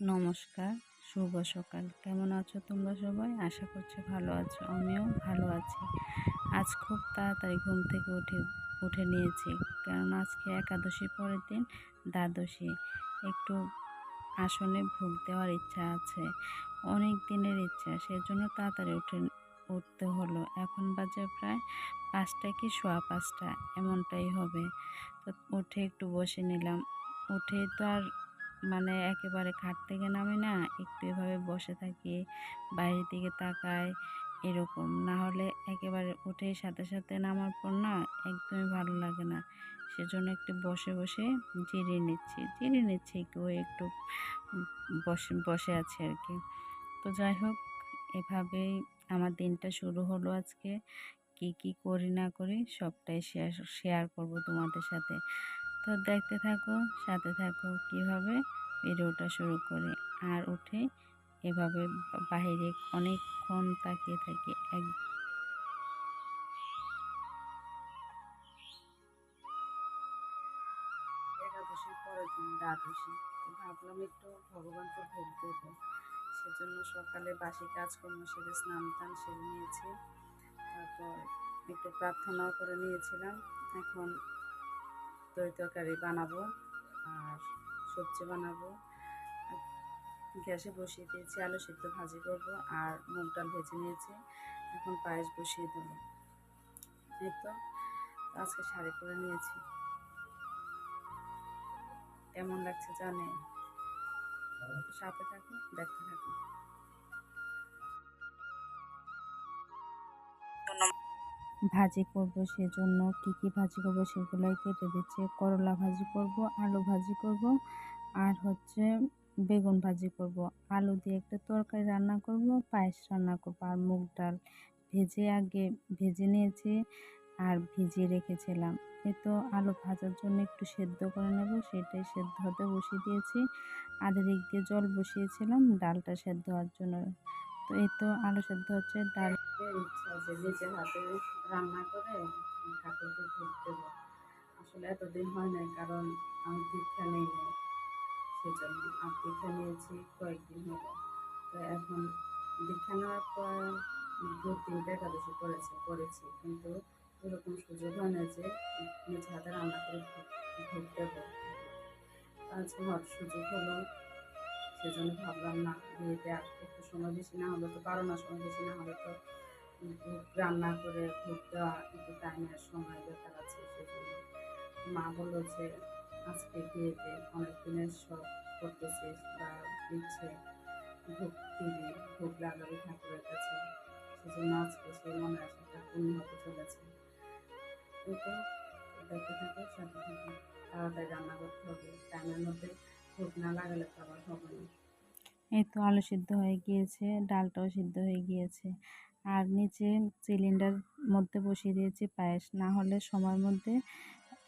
নমস্কার, শুভ সকাল। কেমন আছো তোমরা সবাই? আশা করছি ভালো আছো, আমিও ভালো আছি। আজ খুব তাড়াতাড়ি ঘুম থেকে উঠে উঠে নিয়েছি, কারণ আজকে একাদশী পরের দিন দ্বাদশী। একটু আসনে ভোগ দেওয়ার ইচ্ছা আছে, অনেক দিনের ইচ্ছা, সেজন্য তাড়াতাড়ি উঠে, উঠতে হলো। এখন বাজে প্রায় পাঁচটা কি সোয়া পাঁচটা, এমনটাই হবে। তো উঠে একটু বসে নিলাম। উঠে তো আর মানে একেবারে খাট থেকে নামি না, একটু এভাবে বসে থাকি, বাইরের দিকে তাকাই, এরকম। না হলে একেবারে উঠে সাথে সাথে নামার পর না একদমই ভালো লাগে না। সেজন্য একটু বসে বসে জিরিয়ে নিচ্ছি জিরিয়ে নিচ্ছি কেউ একটু বসে বসে আছে আর কি। তো যাই হোক, এভাবেই আমার দিনটা শুরু হলো আজকে। কি কি করি, না করি সবটাই শেয়ার শেয়ার করব তোমাদের সাথে। তো দেখতে থাকো, সাথে থাকো কীভাবে ভিডিওটা শুরু করি। আর উঠে এভাবে বাহিরে অনেকক্ষণ তাকিয়ে থাকি। এক একাদশীর পরের দিন দ্বাদশী ভাবলাম একটু ভগবানকে ভোগ দেবো সেজন্য সকালে বাসি কাজকর্ম সেরে স্নান টান সেরে নিয়েছি। তারপর একটু প্রার্থনাও করে নিয়েছিলাম। এখন তরি তরকারি বানাবো আর সবজি বানাবো। গ্যাসে বসিয়ে দিয়েছি, আলু সিদ্ধ ভাজি করব আর মুগ ডাল ভেজে নিয়েছি। এখন পায়েস বসিয়ে দেবো। এই তো, আজকে শাড়ি পরে নিয়েছি। কেমন লাগছে জানে? সাথে থাকুন, দেখতে থাকুন। ভাজি করব সেজন্য কি কি ভাজি করব সেগুলোই কেটে দিচ্ছে। করলা ভাজি করব, আলু ভাজি করব, আর হচ্ছে বেগুন ভাজি করব। আলু দিয়ে একটা তরকারি রান্না করব, পায়েস রান্না করব, আর মুগ ডাল ভেজে আগে ভেজে নিয়েছি আর ভিজিয়ে রেখেছিলাম। এ তো আলু ভাজার জন্য একটু সেদ্ধ করে নেব, সেটাই সেদ্ধ হতে বসিয়ে দিয়েছি। আধা দিক দিয়ে জল বসিয়েছিলাম, ডালটা সেদ্ধ হওয়ার জন্য তো এই তো আলু সেদ্ধ হচ্ছে, ডাল নিজের হাতে রান্না করে ঠাকুরকে ভোগ দেবো। আসলে এতদিন হয় নাই, কারণ আমি দীক্ষা নেই নাই, সেজন্য আর দীক্ষা নিয়েছি কয়েকদিন হলো। তো এখন দীক্ষা নেওয়ার পর দু তিনটা একাদশী করেছে, করেছি, কিন্তু এরকম সুযোগ হয় না যে নিজ হাতে রান্না করে ভোগ দেবো। আজকে হট সুযোগ হলো সেজন্য ভাবলাম, না, বিয়েতে আর একটু সময় বেশি না হলে তো বারো না সময় বেশি না হলে তো রান্না করে দেওয়া একটু টাইমের সময় দরকার আছে, সেজন্য মা বলল যে, আজকে বিয়েতে অনেক দিনের শখ করতেছিস বা দিচ্ছে, ভোগ দিবি, ভোগ লাগাবি ঠাকুরের কাছে। সেজন্য আজকে সেই মনে আশাটা পূর্ণ হতে চলেছে। এই তো, দেখতে থাকে, সাথে তাড়াতাড়ি রান্না করতে হবে। টাইমের মধ্যে তো এই তো আলু সিদ্ধ হয়ে গিয়েছে, ডালটাও সিদ্ধ হয়ে গিয়েছে। আর নিচে সিলিন্ডার মধ্যে বসিয়ে দিয়েছি পায়েস, না হলে সময়ের মধ্যে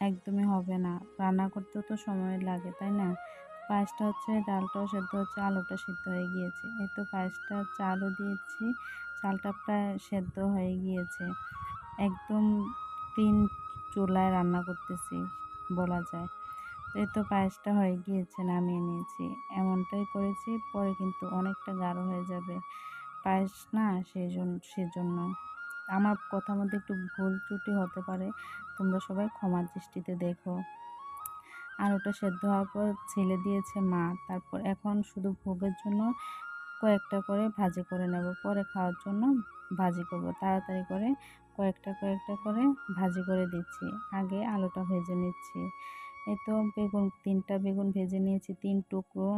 একদমই হবে না। রান্না করতেও তো সময় লাগে, তাই না? পায়েসটা হচ্ছে, ডালটাও সেদ্ধ হচ্ছে আলুটা সেদ্ধ হয়ে গিয়েছে। এই তো পায়েসটা চালও দিয়েছি, চালটা প্রায় সেদ্ধ হয়ে গিয়েছে। একদম তিন চুলায় রান্না করতেছি, বলা যায়। এই তো পায়েসটা হয়ে গিয়েছে, নামিয়ে নিয়েছি। এমনটাই করেছি, পরে কিন্তু অনেকটা গাঢ় হয়ে যাবে পায়েস না সেই জন্য সেজন্য। আমার কথা মধ্যে একটু ভুল ত্রুটি হতে পারে, তোমরা সবাই ক্ষমার দৃষ্টিতে দেখো। আর ওটা সেদ্ধ হওয়ার পর ছেলে দিয়েছে মা, তারপর এখন শুধু ভোগের জন্য কয়েকটা করে ভাজি করে নেব। পরে খাওয়ার জন্য ভাজি করব, তাড়াতাড়ি করে কয়েকটা কয়েকটা করে ভাজি করে দিচ্ছি। আগে আলুটা ভেজে নিচ্ছি। এই তো বেগুন, তিনটা বেগুন ভেজে নিয়েছি, তিন টুকরো।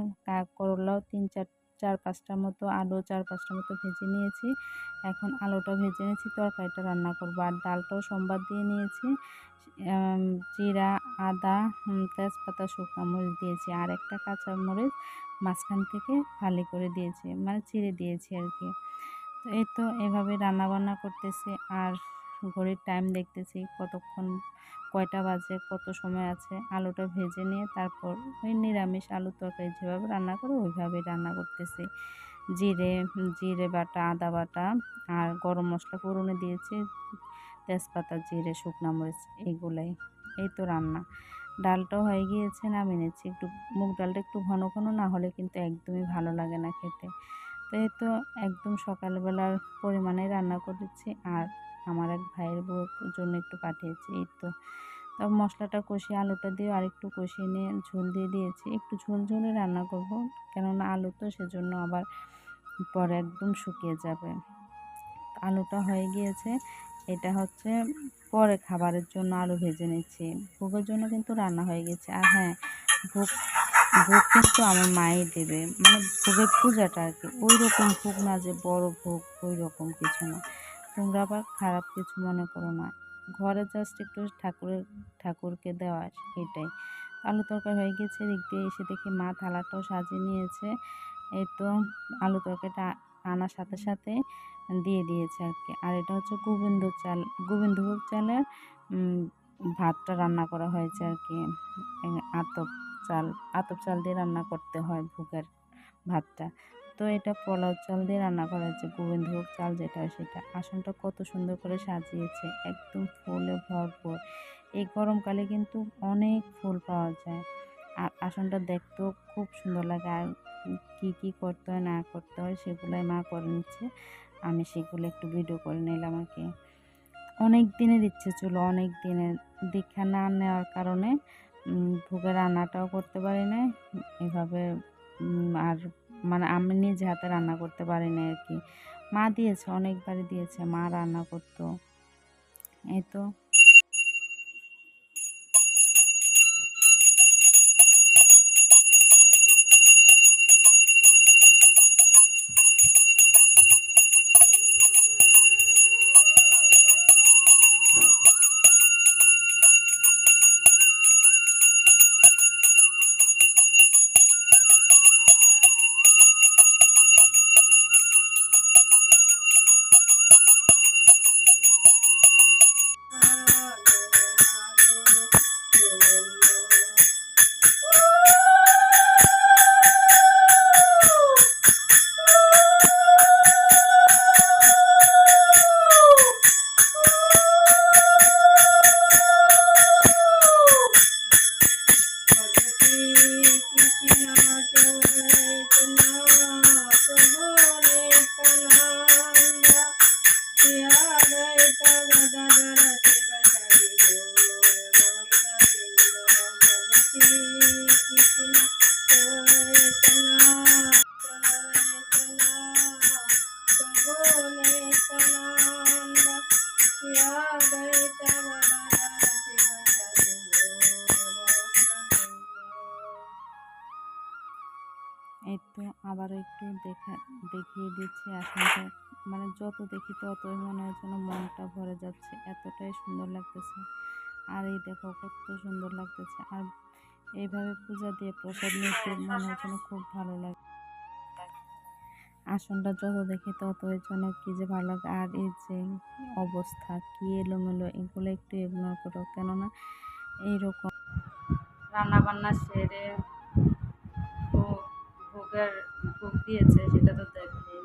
করলাও তিন চার চার পাঁচটা মতো, আলু চার পাঁচটা মতো ভেজে নিয়েছি। এখন আলুটা ভেজে নিয়েছি, তরকারিটা রান্না করব। আর ডালটাও সোমবার দিয়ে নিয়েছি। জিরা, আদা তেজপাতা, শুকনো মরিচ দিয়েছি। আর একটা কাঁচা মরিচ মাঝখান থেকে ফালি করে দিয়েছি মানে চিড়ে দিয়েছি আর কি। তো এই তো এভাবে রান্না বান্না করতেছি। আর ঘড়ির টাইম দেখতেছি, কতক্ষণ, কয়টা বাজে, কত সময় আছে, আলুটা ভেজে নিয়ে তারপর ওই নিরামিষ আলুর তরকারি যেভাবে রান্না করে, ওইভাবেই রান্না করতেছি। জিরে জিরে বাটা, আদা বাটা আর গরম মশলা পুরনে দিয়েছি, তেজপাতা, জিরে, শুকনো মরিচ এইগুলাই এই তো রান্না। ডালটাও হয়ে গিয়েছে, নামিয়ে নিচ্ছি। একটু মুগ ডালটা একটু ঘন ঘন না হলে কিন্তু একদমই ভালো লাগে না খেতে। তো এই তো একদম সকালবেলার পরিমাণে রান্না করেছি আর আমার এক ভাইয়ের বউর জন্য একটু পাঠিয়েছি, এই তো। তারপর মশলাটা কষিয়ে আলুটা দিয়ে আর একটু কষিয়ে নিয়ে ঝোল দিয়ে দিয়েছি। একটু ঝোল ঝোলে রান্না করব, কেননা আলু তো সেজন্য আবার পরে একদম শুকিয়ে যাবে। আলুটা হয়ে গিয়েছে, এটা হচ্ছে পরে খাবারের জন্য আলু ভেজে নিচ্ছি। ভোগের জন্য কিন্তু রান্না হয়ে গেছে। আর হ্যাঁ ভোগ ভোগ কিন্তু আমার মাই দেবে। মানে ভোগের পূজাটা আর কি। ওই রকম ভোগ না যে বড় ভোগ ওই রকম কিছু না। তোমরা আবার খারাপ কিছু মনে করো না। ঘরে জাস্ট একটু ঠাকুরের, ঠাকুরকে দেওয়া এটাই। আলু তরকারি হয়ে গেছে দিক দিয়ে এসে দেখি মা থালাটাও সাজিয়ে নিয়েছে। এই তো আলু তরকারিটা আনার সাথে সাথে দিয়ে দিয়েছে আর কি। আর এটা হচ্ছে গোবিন্দ চাল, গোবিন্দভোগ চালের ভাতটা রান্না করা হয়েছে আর কি। আতপ চাল আতপ চাল দিয়ে রান্না করতে হয় ভোগের ভাতটা। তো এটা পোলাও চাল দিয়ে রান্না করা হয়েছে গোবিন্দভোগ চাল যেটা সেটা আসনটা কত সুন্দর করে সাজিয়েছে, একদম ফুলে ভরপুর। এই গরমকালে কিন্তু অনেক ফুল পাওয়া যায়। আর আসনটা দেখতেও খুব সুন্দর লাগে। আর কী কী করতে হয়, না করতে হয় সেগুলোই মা করে নিচ্ছে। আমি সেগুলো একটু ভিডিও করে নিলাম আর কি। অনেক দিনের ইচ্ছে ছিল, অনেক দিনের দীক্ষা না নেওয়ার কারণে ভোগের রান্নাটাও করতে পারি না এভাবে আর মানে আমি নিজে হাতে রান্না করতে পারি না আর কি। মা দিয়েছে, অনেকবারই দিয়েছে, মা রান্না করতো। এই তো। এই তো আবারও একটু দেখা, দেখিয়ে দিচ্ছি আসনটা মানে যত দেখি ততই মনে হয় যেন মনটা ভরে যাচ্ছে, এতটাই সুন্দর লাগতেছে। আর এই দেখো কত সুন্দর লাগতেছে। আর এইভাবে পূজা দিয়ে প্রসাদ নিতে মনে হয় যেন খুব ভালো লাগে। আসনটা যত দেখি ততই যেন কী যে ভালো লাগে। আর এই যে অবস্থা, কী এলোমেলো, এগুলো একটু ইগনোর করো। কেননা এইরকম রান্না বান্না সেরে ভোগের ভোগ দিয়েছে, সেটা তো দেখে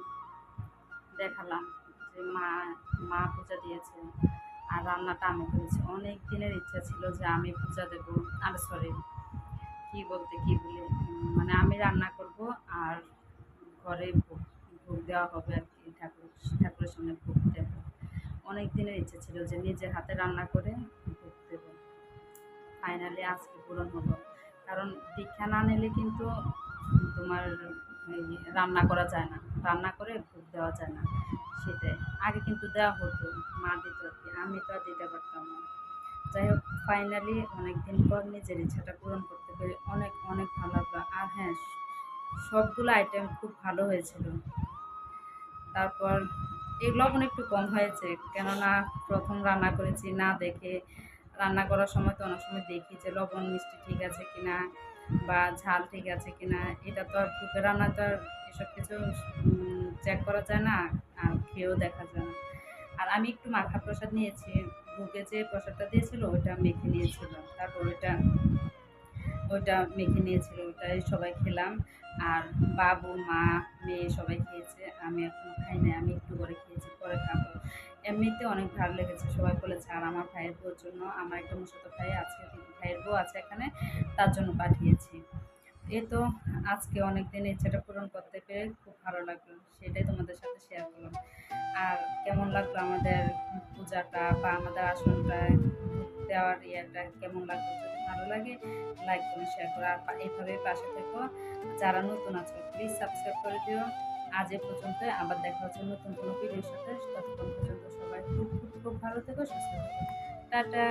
দেখালাম যে মা মা পূজা দিয়েছে আর রান্নাটা আমি করেছি। অনেক দিনের ইচ্ছা ছিল যে আমি পূজা দেব। আর সরি কী বলতে কী বলে? মানে আমি রান্না করব আর ঘরে ভোগ ভোগ দেওয়া হবে আর কি, ঠাকুর, ঠাকুরের সামনে ভোগ দেব। অনেক দিনের ইচ্ছে ছিল যে নিজের হাতে রান্না করে ভোগ দেব। ফাইনালি আজকে পূরণ হলো। কারণ দীক্ষা না নিলে কিন্তু তোমার রান্না করা যায় না, রান্না করে ভোগ দেওয়া যায় না, সেটাই। আগে কিন্তু দেওয়া হতো, মা দিত আর কি, আমি তো আর দিতে পারতাম না। যাই হোক ফাইনালি অনেক দিন পর নিজের ইচ্ছাটা পূরণ করতে পেরে অনেক অনেক ভালো লাগল। আর হ্যাঁ সবগুলো আইটেম খুব ভালো হয়েছিল। তারপর এগুলো লবণ একটু কম হয়েছে, কেননা প্রথম রান্না করেছি না দেখে রান্না করার সময় তো অনেক সময় দেখি যে লবণ, মিষ্টি ঠিক আছে কিনা বা ঝাল ঠিক আছে কিনা, এটা তো আর ভূতের রান্না তো আর এসব কিছু চেক করা যায় না আর খেয়েও দেখা যায় না। আর আমি একটু মাখা প্রসাদ নিয়েছি ভুগে যে প্রসাদটা দিয়েছিল ওইটা মেখে নিয়েছিলাম, তারপর ওইটা ওইটা মেখে নিয়েছিল, ওটাই সবাই খেলাম। আর বাবু, মা, মেয়ে সবাই খেয়েছে। আমি এখন খাই নাই, আমি একটু করে খেয়েছি, পরে খাব। এমনিতে অনেক ভালো লেগেছে, সবাই বলেছে, আর আমার ভাইয়ের বউর জন্য, আমার একটা মশাতো ভাই আছে ভাইয়ের বউ আছে এখানে, তার জন্য পাঠিয়েছি। এ তো আজকে অনেক দিন ইচ্ছাটা পূরণ করতে পেরে খুব ভালো লাগল, সেটাই তোমাদের সাথে শেয়ার করলাম। আর কেমন লাগল আমাদের পূজাটা বা আমাদের আসনটা? দেওয়ার ইয়েটা কেমন লাগবে যদি ভালো লাগে লাইক করে শেয়ার করো, আর এইভাবে পাশে থেকো। যারা নতুন আছে প্লিজ সাবস্ক্রাইব করে দিও। আজ এ পর্যন্ত আবার দেখা হচ্ছে নতুন কোনো ভিডিওর সাথে। ততক্ষণ পর্যন্ত সবাই খুব খুব খুব ভালো থেকো, সুস্থ থেকো। টাটা!